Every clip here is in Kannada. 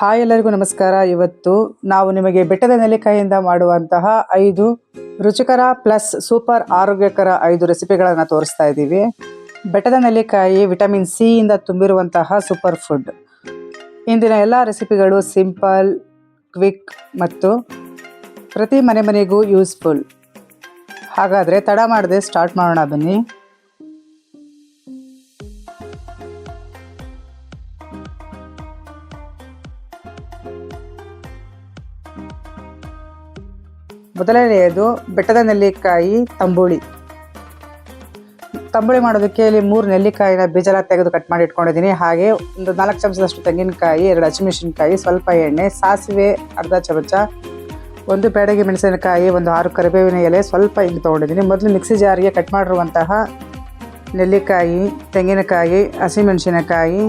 ಹಾಯ್ ಎಲ್ಲರಿಗೂ ನಮಸ್ಕಾರ. ಇವತ್ತು ನಾವು ನಿಮಗೆ ಬೆಟ್ಟದ ನೆಲ್ಲಿಕಾಯಿಯಿಂದ ಮಾಡುವಂತಹ ಐದು ರುಚಿಕರ ಪ್ಲಸ್ ಸೂಪರ್ ಆರೋಗ್ಯಕರ ಐದು ರೆಸಿಪಿಗಳನ್ನು ತೋರಿಸ್ತಾ ಇದ್ದೀವಿ. ಬೆಟ್ಟದ ನೆಲ್ಲಿಕಾಯಿ ವಿಟಮಿನ್ ಸಿ ಇಂದ ತುಂಬಿರುವಂತಹ ಸೂಪರ್ ಫುಡ್. ಇಂದಿನ ಎಲ್ಲ ರೆಸಿಪಿಗಳು ಸಿಂಪಲ್, ಕ್ವಿಕ್ ಮತ್ತು ಪ್ರತಿ ಮನೆ ಮನೆಗೂ ಯೂಸ್ಫುಲ್. ಹಾಗಾದರೆ ತಡ ಮಾಡದೆ ಸ್ಟಾರ್ಟ್ ಮಾಡೋಣ ಬನ್ನಿ. ಮೊದಲನೆಯದು ಬೆಟ್ಟದ ನೆಲ್ಲಿಕಾಯಿ ತಂಬುಳಿ. ತಂಬುಳಿ ಮಾಡೋದಕ್ಕೆ ಇಲ್ಲಿ ಮೂರು ನೆಲ್ಲಿಕಾಯಿನ ಬೀಜಲ ತೆಗೆದು ಕಟ್ ಮಾಡಿ ಇಟ್ಕೊಂಡಿದ್ದೀನಿ. ಹಾಗೆ ಒಂದು ನಾಲ್ಕು ಚಮಚದಷ್ಟು ತೆಂಗಿನಕಾಯಿ, ಎರಡು ಹಸಿಮೆಣಸಿನಕಾಯಿ, ಸ್ವಲ್ಪ ಎಣ್ಣೆ, ಸಾಸಿವೆ, ಅರ್ಧ ಚಮಚ, ಒಂದು ಬೇಡಗೆ ಮೆಣಸಿನಕಾಯಿ, ಒಂದು ಆರು ಕರಿಬೇವಿನ ಎಲೆ ಸ್ವಲ್ಪ ಹಿಂಗೆ ತೊಗೊಂಡಿದ್ದೀನಿ. ಮೊದಲು ಮಿಕ್ಸಿ ಜಾರಿಗೆ ಕಟ್ ಮಾಡಿರುವಂತಹ ನೆಲ್ಲಿಕಾಯಿ, ತೆಂಗಿನಕಾಯಿ, ಹಸಿಮೆಣಸಿನಕಾಯಿ,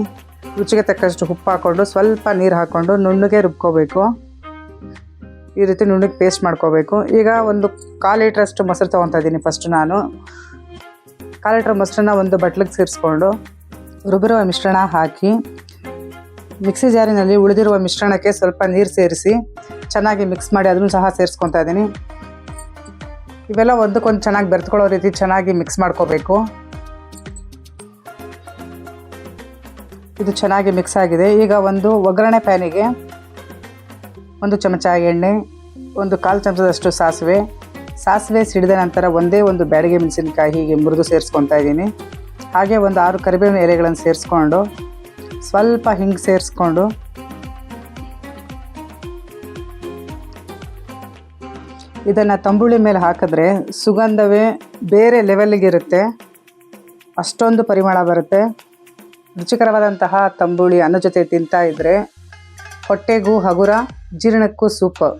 ರುಚಿಗೆ ತಕ್ಕಷ್ಟು ಉಪ್ಪು ಹಾಕ್ಕೊಂಡು ಸ್ವಲ್ಪ ನೀರು ಹಾಕ್ಕೊಂಡು ನುಣ್ಣಗೆ ರುಬ್ಕೋಬೇಕು. ಈ ರೀತಿ ನುಣ್ಣಗೆ ಪೇಸ್ಟ್ ಮಾಡ್ಕೋಬೇಕು. ಈಗ ಒಂದು ಕಾಲು ಲೀಟ್ರಷ್ಟು ಮೊಸರು ತೊಗೊತಾ ಇದ್ದೀನಿ ಫಸ್ಟ್ ನಾನು. ಕಾಲು ಲೀಟ್ರ್ ಮೊಸರನ್ನ ಒಂದು ಬಟ್ಲಿಗೆ ಸೇರಿಸ್ಕೊಂಡು ರುಬ್ಬಿರುವ ಮಿಶ್ರಣ ಹಾಕಿ, ಮಿಕ್ಸಿ ಜಾರಿನಲ್ಲಿ ಉಳಿದಿರುವ ಮಿಶ್ರಣಕ್ಕೆ ಸ್ವಲ್ಪ ನೀರು ಸೇರಿಸಿ ಚೆನ್ನಾಗಿ ಮಿಕ್ಸ್ ಮಾಡಿ ಅದನ್ನು ಸಹ ಸೇರಿಸ್ಕೊತಾ ಇದ್ದೀನಿ. ಇವೆಲ್ಲ ಒಂದಕ್ಕೊಂದು ಚೆನ್ನಾಗಿ ಬೆರೆತ್ಕೊಳ್ಳೋ ರೀತಿ ಚೆನ್ನಾಗಿ ಮಿಕ್ಸ್ ಮಾಡ್ಕೋಬೇಕು. ಇದು ಚೆನ್ನಾಗಿ ಮಿಕ್ಸ್ ಆಗಿದೆ. ಈಗ ಒಂದು ಒಗ್ಗರಣೆ ಪ್ಯಾನಿಗೆ ಒಂದು ಚಮಚ ಎಣ್ಣೆ, ಒಂದು ಕಾಲು ಚಮಚದಷ್ಟು ಸಾಸಿವೆ. ಸಾಸಿವೆ ಸಿಡಿದ ನಂತರ ಒಂದೇ ಒಂದು ಬ್ಯಾಡಿಗೆ ಮೆಣಸಿನಕಾಯಿ ಹೀಗೆ ಮುರಿದು ಸೇರಿಸ್ಕೊತಾ ಇದ್ದೀನಿ. ಹಾಗೆ ಒಂದು ಆರು ಕರಿಬೇವಿನ ಎಲೆಗಳನ್ನು ಸೇರಿಸ್ಕೊಂಡು, ಸ್ವಲ್ಪ ಹಿಂಗೆ ಸೇರಿಸ್ಕೊಂಡು, ಇದನ್ನು ತಂಬುಳಿ ಮೇಲೆ ಹಾಕಿದ್ರೆ ಸುಗಂಧವೇ ಬೇರೆ ಲೆವೆಲ್ಗಿರುತ್ತೆ ಅಷ್ಟೊಂದು ಪರಿಮಳ ಬರುತ್ತೆ. ರುಚಿಕರವಾದಂತಹ ತಂಬುಳಿ ಅನ್ನ ಜೊತೆ ತಿಂತಾ ಇದ್ದರೆ ಹೊಟ್ಟೆಗೂ ಹಗುರ, ಜೀರ್ಣಕ್ಕೂ ಸೂಪರ್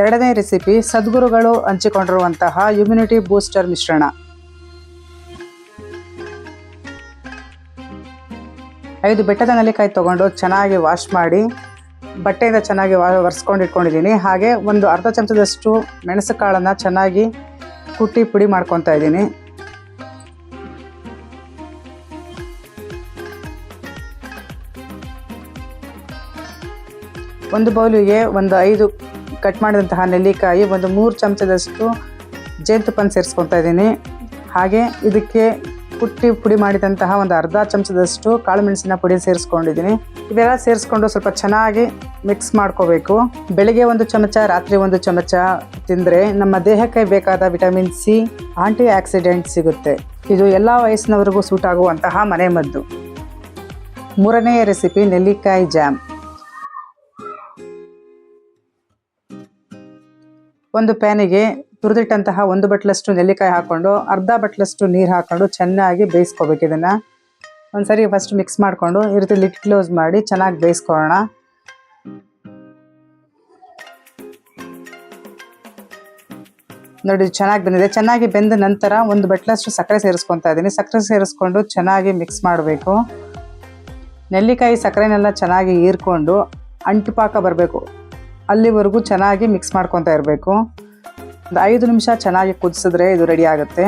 ಎರಡನೇ ರೆಸಿಪಿ, ಸದ್ಗುರುಗಳು ಹಂಚಿಕೊಂಡಿರುವಂತಹ ಇಮ್ಯುನಿಟಿ ಬೂಸ್ಟರ್ ಮಿಶ್ರಣ. ಐದು ಬೆಟ್ಟದ ನೆಲ್ಲಿಕಾಯಿ ತೊಗೊಂಡು ಚೆನ್ನಾಗಿ ವಾಶ್ ಮಾಡಿ, ಬಟ್ಟೆಯಿಂದ ಚೆನ್ನಾಗಿ ವಾ, ಒರೆಸ್ಕೊಂಡು ಇಟ್ಕೊಂಡಿದ್ದೀನಿ. ಹಾಗೆ ಒಂದು ಅರ್ಧ ಚಮಚದಷ್ಟು ಮೆಣಸು ಕಾಳನ್ನು ಚೆನ್ನಾಗಿ ಕುಟ್ಟಿ ಪುಡಿ ಮಾಡ್ಕೊತಾ ಇದ್ದೀನಿ. ಒಂದು ಬೌಲಿಗೆ ಒಂದು ಐದು ಕಟ್ ಮಾಡಿದಂತಹ ನೆಲ್ಲಿಕಾಯಿ, ಒಂದು ಮೂರು ಚಮಚದಷ್ಟು ಜೇನುತುಪ್ಪನ ಸೇರಿಸ್ಕೊತಾ ಇದ್ದೀನಿ. ಹಾಗೆ ಇದಕ್ಕೆ ಕುಟ್ಟಿ ಪುಡಿ ಮಾಡಿದಂತಹ ಒಂದು ಅರ್ಧ ಚಮಚದಷ್ಟು ಕಾಳು ಮೆಣಸಿನ ಪುಡಿ ಸೇರಿಸ್ಕೊಂಡಿದ್ದೀನಿ. ಇವೆಲ್ಲ ಸೇರಿಸ್ಕೊಂಡು ಸ್ವಲ್ಪ ಚೆನ್ನಾಗಿ ಮಿಕ್ಸ್ ಮಾಡ್ಕೋಬೇಕು. ಬೆಳಿಗ್ಗೆ ಒಂದು ಚಮಚ, ರಾತ್ರಿ ಒಂದು ಚಮಚ ತಿಂದರೆ ನಮ್ಮ ದೇಹಕ್ಕೆ ಬೇಕಾದ ವಿಟಮಿನ್ ಸಿ ಆಂಟಿ ಆಕ್ಸಿಡೆಂಟ್ ಸಿಗುತ್ತೆ. ಇದು ಎಲ್ಲ ವಯಸ್ಸಿನವರೆಗೂ ಸೂಟ್ ಆಗುವಂತಹ ಮನೆಮದ್ದು. ಮೂರನೆಯ ರೆಸಿಪಿ, ನೆಲ್ಲಿಕಾಯಿ ಜಾಮ್. ಒಂದು ಪ್ಯಾನಿಗೆ ತುರಿದಿಟ್ಟಂತಹ ಒಂದು ಬಟ್ಲಷ್ಟು ನೆಲ್ಲಿಕಾಯಿ ಹಾಕ್ಕೊಂಡು ಅರ್ಧ ಬಟ್ಲಷ್ಟು ನೀರು ಹಾಕ್ಕೊಂಡು ಚೆನ್ನಾಗಿ ಬೇಯಿಸ್ಕೋಬೇಕು ಇದನ್ನು. ಒಂದ್ಸರಿ ಫಸ್ಟ್ ಮಿಕ್ಸ್ ಮಾಡಿಕೊಂಡು ಈ ರೀತಿ ಲಿಟ್ ಕ್ಲೋಸ್ ಮಾಡಿ ಚೆನ್ನಾಗಿ ಬೇಯಿಸ್ಕೊಳ್ಳೋಣ. ನೋಡಿ ಚೆನ್ನಾಗಿ ಬೆಂದಿದೆ. ಚೆನ್ನಾಗಿ ಬೆಂದ ನಂತರ ಒಂದು ಬಟ್ಲಷ್ಟು ಸಕ್ಕರೆ ಸೇರಿಸ್ಕೊತಾ ಇದ್ದೀನಿ. ಸಕ್ಕರೆ ಸೇರಿಸ್ಕೊಂಡು ಚೆನ್ನಾಗಿ ಮಿಕ್ಸ್ ಮಾಡಬೇಕು. ನೆಲ್ಲಿಕಾಯಿ ಸಕ್ಕರೆನೆಲ್ಲ ಚೆನ್ನಾಗಿ ಹೀರ್ಕೊಂಡು ಅಂಟುಪಾಕ ಬರಬೇಕು. ಅಲ್ಲಿವರೆಗೂ ಚೆನ್ನಾಗಿ ಮಿಕ್ಸ್ ಮಾಡ್ಕೊತಾ ಇರಬೇಕು. ಒಂದು ಐದು ನಿಮಿಷ ಚೆನ್ನಾಗಿ ಕುದಿಸಿದ್ರೆ ಇದು ರೆಡಿ ಆಗುತ್ತೆ.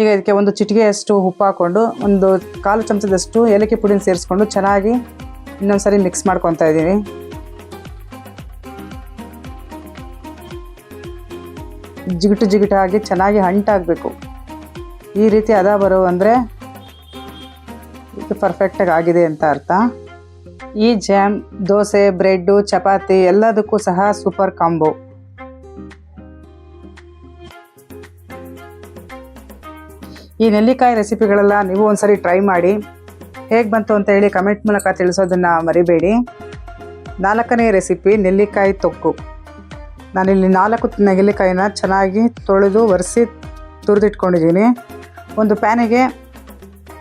ಈಗ ಇದಕ್ಕೆ ಒಂದು ಚಿಟಿಕೆಯಷ್ಟು ಉಪ್ಪು ಹಾಕ್ಕೊಂಡು, ಒಂದು ಕಾಲು ಚಮಚದಷ್ಟು ಏಲಕ್ಕಿ ಪುಡಿನ ಸೇರಿಸ್ಕೊಂಡು ಚೆನ್ನಾಗಿ ಇನ್ನೊಂದ್ಸರಿ ಮಿಕ್ಸ್ ಮಾಡ್ಕೊತಾ ಇದ್ದೀನಿ ಜಿಗಿಟು ಜಿಗಿಟಾಗಿ ಚೆನ್ನಾಗಿ ಅಂಟಾಗಬೇಕು ಈ ರೀತಿ ಅದ ಬರೋ ಅಂದರೆ ಇದು ಪರ್ಫೆಕ್ಟಾಗಿ ಆಗಿದೆ ಅಂತ ಅರ್ಥ. ಈ ಜಾಮ್, ದೋಸೆ, ಬ್ರೆಡ್ಡು, ಚಪಾತಿ ಎಲ್ಲದಕ್ಕೂ ಸಹ ಸೂಪರ್ ಕಾಂಬೋ. ಈ ನೆಲ್ಲಿಕಾಯಿ ರೆಸಿಪಿಗಳೆಲ್ಲ ನೀವು ಒಂದ್ಸರಿ ಟ್ರೈ ಮಾಡಿ. ಹೇಗೆ ಬಂತು ಅಂತ ಹೇಳಿ ಕಮೆಂಟ್ ಮೂಲಕ ತಿಳಿಸೋದನ್ನು ಮರಿಬೇಡಿ. ನಾಲ್ಕನೇ ರೆಸಿಪಿ, ನೆಲ್ಲಿಕಾಯಿ ತೊಕ್ಕು. ನಾನಿಲ್ಲಿ ನಾಲ್ಕು ನೆಲ್ಲಿಕಾಯಿನ ಚೆನ್ನಾಗಿ ತೊಳೆದು ಒರೆಸಿ ತುರಿದಿಟ್ಕೊಂಡಿದ್ದೀನಿ. ಒಂದು ಪ್ಯಾನಿಗೆ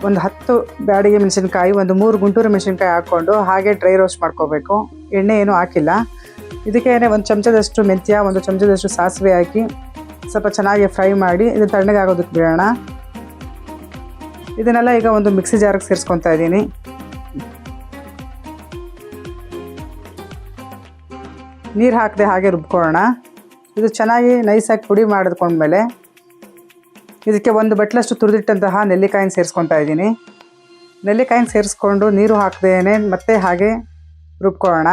ಒಂದು ಹತ್ತು ಬ್ಯಾಡಿಗೆ ಮೆಣಸಿನ್ಕಾಯಿ, ಒಂದು ಮೂರು ಗುಂಟೂರು ಮೆಣಸಿನ್ಕಾಯಿ ಹಾಕ್ಕೊಂಡು ಹಾಗೆ ಡ್ರೈ ರೋಸ್ಟ್ ಮಾಡ್ಕೋಬೇಕು. ಎಣ್ಣೆ ಏನೂ ಹಾಕಿಲ್ಲ. ಇದಕ್ಕೆ ಒಂದು ಚಮಚದಷ್ಟು ಮೆಂತ್ಯ, ಒಂದು ಚಮಚದಷ್ಟು ಸಾಸಿವೆ ಹಾಕಿ ಸ್ವಲ್ಪ ಚೆನ್ನಾಗಿ ಫ್ರೈ ಮಾಡಿ ಇದು ತಣ್ಣಗಾಗೋದಕ್ಕೆ ಬಿಡೋಣ. ಇದನ್ನೆಲ್ಲ ಈಗ ಒಂದು ಮಿಕ್ಸಿ ಜಾರಿಗೆ ಸೇರಿಸ್ಕೊತಾ ಇದ್ದೀನಿ. ನೀರು ಹಾಕದೆ ಹಾಗೆ ರುಬ್ಕೊಳ್ಳೋಣ. ಇದು ಚೆನ್ನಾಗಿ ನೈಸಾಗಿ ಪುಡಿ ಮಾಡಿದ್ಕೊಂಡ್ಮೇಲೆ ಇದಕ್ಕೆ ಒಂದು ಬಟ್ಲಷ್ಟು ತುರಿದಿಟ್ಟಂತಹ ನೆಲ್ಲಿಕಾಯಿನ ಸೇರಿಸ್ಕೊತಾ ಇದ್ದೀನಿ. ನೆಲ್ಲಿಕಾಯಿನ ಸೇರಿಸ್ಕೊಂಡು ನೀರು ಹಾಕದೇನೆ ಮತ್ತೆ ಹಾಗೆ ರುಬ್ಕೊಳ್ಳೋಣ.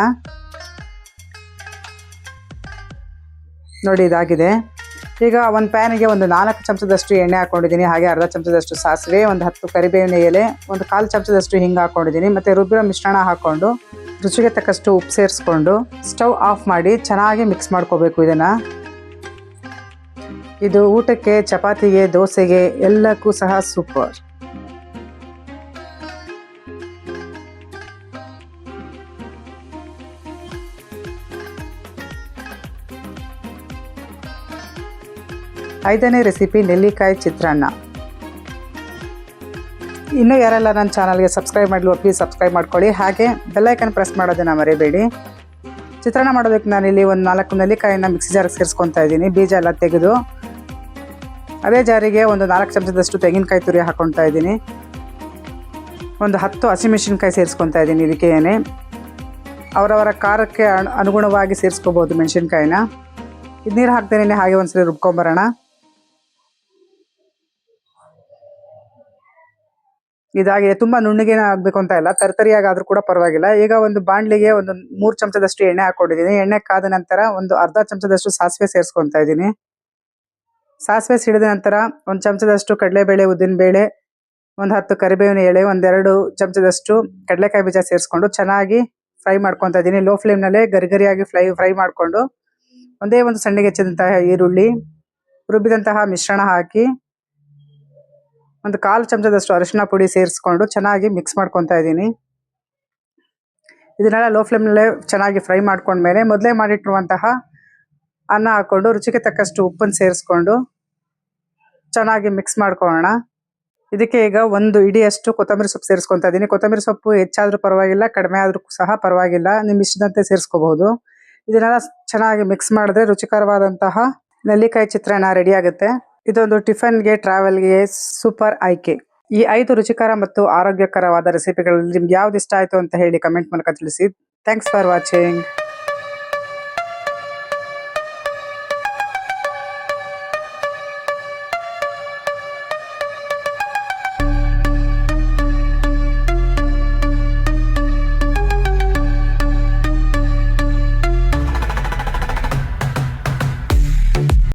ನೋಡಿ ಇದಾಗಿದೆ. ಈಗ ಒಂದು ಪ್ಯಾನಿಗೆ ಒಂದು ನಾಲ್ಕು ಚಮಚದಷ್ಟು ಎಣ್ಣೆ ಹಾಕ್ಕೊಂಡಿದ್ದೀನಿ ಹಾಗೆ ಅರ್ಧ ಚಮಚದಷ್ಟು ಸಾಸಿವೆ, ಒಂದು ಹತ್ತು ಕರಿಬೇವಿನ ಎಲೆ, ಒಂದು ಕಾಲು ಚಮಚದಷ್ಟು ಹಿಂಗೆ ಹಾಕ್ಕೊಂಡಿದ್ದೀನಿ ಮತ್ತು ರುಬ್ಬಿರೋ ಮಿಶ್ರಣ ಹಾಕ್ಕೊಂಡು ರುಚಿಗೆ ತಕ್ಕಷ್ಟು ಉಪ್ಪು ಸೇರಿಸ್ಕೊಂಡು ಸ್ಟವ್ ಆಫ್ ಮಾಡಿ ಚೆನ್ನಾಗಿ ಮಿಕ್ಸ್ ಮಾಡ್ಕೋಬೇಕು ಇದನ್ನು. ಇದು ಊಟಕ್ಕೆ, ಚಪಾತಿಗೆ, ದೋಸೆಗೆ ಎಲ್ಲಕ್ಕೂ ಸಹ ಸೂಪರ್. ಐದನೇ ರೆಸಿಪಿ ನೆಲ್ಲಿಕಾಯಿ ಚಿತ್ರಾನ್ನ. ಇನ್ನೂ ಯಾರೆಲ್ಲ ನನ್ನ ಚಾನಲ್ಗೆ ಸಬ್ಸ್ಕ್ರೈಬ್ ಮಾಡಲು ಪ್ಲೀಸ್ ಸಬ್ಸ್ಕ್ರೈಬ್ ಮಾಡ್ಕೊಳ್ಳಿ. ಹಾಗೆ ಬೆಲ್ಲೈಕನ್ ಪ್ರೆಸ್ ಮಾಡೋದನ್ನು ಮರಿಬೇಡಿ. ಚಿತ್ರಾನ್ನ ಮಾಡೋದಕ್ಕೆ ನಾನಿಲ್ಲಿ ಒಂದು ನಾಲ್ಕು ನೆಲ್ಲಿಕಾಯಿನ ಮಿಕ್ಸಿ ಜಾರಿಗೆ ಸೇರಿಸ್ಕೊತಾ ಇದ್ದೀನಿ. ಬೀಜ ಎಲ್ಲ ತೆಗೆದು ಅದೇ ಜಾರಿಗೆ ಒಂದು ನಾಲ್ಕು ಚಮಚದಷ್ಟು ತೆಂಗಿನಕಾಯಿ ತುರಿ ಹಾಕ್ಕೊತಾ ಇದ್ದೀನಿ. ಒಂದು ಹತ್ತು ಹಸಿಮೆಣಸಿನ್ಕಾಯಿ ಸೇರಿಸ್ಕೊತಾ ಇದ್ದೀನಿ ಇದಕ್ಕೆ ಏನೇ. ಅವರವರ ಖಾರಕ್ಕೆ ಅನು- ಅನುಗುಣವಾಗಿ ಸೇರಿಸ್ಕೋಬೋದು ಮೆಣಸಿನ್ಕಾಯಿನ. ಇದು ನೀರು ಹಾಕ್ತೇನೆ ಹಾಗೆ ಒಂದ್ಸರಿ ರುಬ್ಕೊಂಬರೋಣ. ಇದಾಗಿದೆ, ತುಂಬ ನುಣ್ಣಗೆ ಆಗಬೇಕು ಅಂತ ಇಲ್ಲ ತರ್ತರಿಯಾಗಿ ಆದ್ರೂ ಕೂಡ ಪರವಾಗಿಲ್ಲ. ಈಗ ಒಂದು ಬಾಣಲಿಗೆ ಒಂದು ಮೂರು ಚಮಚದಷ್ಟು ಎಣ್ಣೆ ಹಾಕೊಂಡಿದ್ದೀನಿ ಎಣ್ಣೆ ಕಾದ ನಂತರ ಒಂದು ಅರ್ಧ ಚಮಚದಷ್ಟು ಸಾಸಿವೆ ಸೇರಿಸ್ಕೊತಾ ಇದ್ದೀನಿ. ಸಾಸಿವೆ ಸಿಡಿದ ನಂತರ ಒಂದು ಚಮಚದಷ್ಟು ಕಡಲೆಬೇಳೆ ಉದ್ದಿನಬೇಳೆ ಒಂದು ಹತ್ತು ಕರಿಬೇವಿನ ಎಳೆ ಒಂದೆರಡು ಚಮಚದಷ್ಟು ಕಡಲೆಕಾಯಿ ಬೀಜ ಸೇರಿಸ್ಕೊಂಡು ಚೆನ್ನಾಗಿ ಫ್ರೈ ಮಾಡ್ಕೊತಾ ಇದ್ದೀನಿ. ಲೋ ಫ್ಲೇಮ್ನಲ್ಲೇ ಗರಿಗರಿಯಾಗಿ ಫ್ರೈ ಫ್ರೈ ಮಾಡಿಕೊಂಡು ಒಂದೇ ಒಂದು ಸಣ್ಣಗೆ ಹೆಚ್ಚಿದಂತಹ ಈರುಳ್ಳಿ, ರುಬ್ಬಿದಂತಹ ಮಿಶ್ರಣ ಹಾಕಿ ಒಂದು ಕಾಲು ಚಮಚದಷ್ಟು ಅರಿಶಿನ ಪುಡಿ ಸೇರಿಸ್ಕೊಂಡು ಚೆನ್ನಾಗಿ ಮಿಕ್ಸ್ ಮಾಡ್ಕೊತಾ ಇದ್ದೀನಿ. ಇದನ್ನೆಲ್ಲ ಲೋ ಫ್ಲೇಮ್ನಲ್ಲೇ ಚೆನ್ನಾಗಿ ಫ್ರೈ ಮಾಡ್ಕೊಂಡ್ಮೇಲೆ ಮೊದಲೇ ಮಾಡಿಟ್ಟಿರುವಂತಹ ಅನ್ನ ಹಾಕ್ಕೊಂಡು ರುಚಿಗೆ ತಕ್ಕಷ್ಟು ಉಪ್ಪನ್ನು ಸೇರಿಸ್ಕೊಂಡು ಚೆನ್ನಾಗಿ ಮಿಕ್ಸ್ ಮಾಡ್ಕೊಳ್ಳೋಣ. ಇದಕ್ಕೆ ಈಗ ಒಂದು ಇಡಿಯಷ್ಟು ಕೊತ್ತಂಬರಿ ಸೊಪ್ಪು ಸೇರಿಸ್ಕೊತಾ ಇದ್ದೀನಿ. ಕೊತ್ತಂಬರಿ ಸೊಪ್ಪು ಹೆಚ್ಚಾದರೂ ಪರವಾಗಿಲ್ಲ, ಕಡಿಮೆ ಆದರೂ ಸಹ ಪರವಾಗಿಲ್ಲ. ನಿಮ್ಮ ಇಷ್ಟದಂತೆ ಸೇರಿಸ್ಕೋಬಹುದು. ಇದನ್ನೆಲ್ಲ ಚೆನ್ನಾಗಿ ಮಿಕ್ಸ್ ಮಾಡಿದ್ರೆ ರುಚಿಕರವಾದಂತಹ ನೆಲ್ಲಿಕಾಯಿ ಚಿತ್ರಾನ್ನ ರೆಡಿ ಆಗುತ್ತೆ. ಇದೊಂದು ಟಿಫನ್ಗೆ ಟ್ರಾವೆಲ್ಗೆ ಸೂಪರ್ ಆಯ್ಕೆ. ಈ ಐದು ರುಚಿಕರ ಮತ್ತು ಆರೋಗ್ಯಕರವಾದ ರೆಸಿಪಿಗಳಲ್ಲಿ ನಿಮ್ಗೆ ಯಾವ್ದು ಇಷ್ಟ ಆಯಿತು ಅಂತ ಹೇಳಿ ಕಮೆಂಟ್ ಮೂಲಕ ತಿಳಿಸಿ. Thanks for watching